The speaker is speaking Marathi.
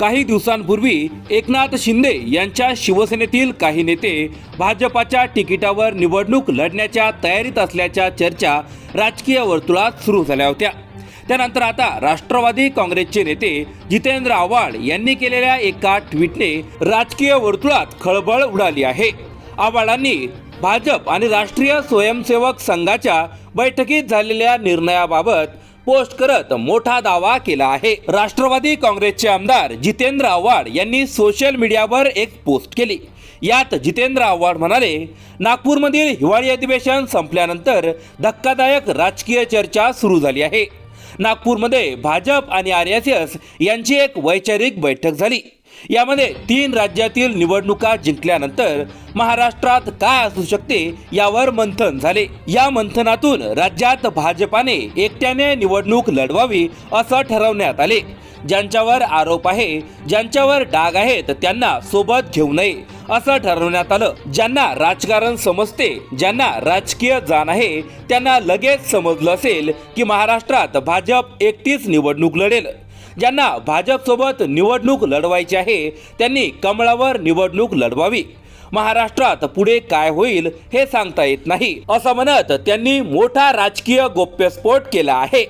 काही दिवसांपूर्वी एकनाथ शिंदे यांच्या शिवसेनेतील काही नेते भाजपाच्या तिकिटावर निवडणूक लढण्याच्या तयारीत असल्याच्या चर्चा राजकीय वर्तुळात सुरू झाल्या होत्या. त्यानंतर आता राष्ट्रवादी काँग्रेसचे नेते जितेंद्र आव्हाड यांनी केलेल्या एका ट्विटने राजकीय वर्तुळात खळबळ उडाली आहे. आव्हाडांनी भाजप आणि राष्ट्रीय स्वयंसेवक संघाच्या बैठकीत झालेल्या निर्णयाबाबत पोस्ट करत मोठा दावा केला आहे. राष्ट्रवादी काँग्रेसचे आमदार जितेंद्र आव्हाड यांनी सोशल मीडियावर एक पोस्ट केली. यात जितेंद्र आव्हाड म्हणाले नागपूरमधील हिवाळी अधिवेशन संपल्यानंतर धक्कादायक राजकीय चर्चा सुरू झाली आहे. नागपूरमध्ये भाजप आणि आर एस एस यांची एक वैचारिक बैठक झाली. यामध्ये तीन राज्यातील निवडणुका जिंकल्यानंतर महाराष्ट्रात काय असू शकते यावर मंथन झाले. या मंथनातून राज्यात भाजपाने एकट्याने निवडणूक लढवावी असं ठरवण्यात आले. ज्यांच्यावर आरोप आहे ज्यांच्यावर डाग आहेत त्यांना सोबत घेऊ नये असं ठरवण्यात आलं. ज्यांना राजकारण समजते ज्यांना राजकीय जाण आहे त्यांना लगेच समजलं असेल की महाराष्ट्रात भाजप एकटीच निवडणूक लढेल. ज्यांना भाजपसोबत निवडणूक लढवायची आहे त्यांनी कमळावर निवडणूक लढवावी. महाराष्ट्रात पुढे काय होईल हे सांगता येत नाही. असं म्हणत त्यांनी मोठा राजकीय गोप्यस्फोट केला आहे.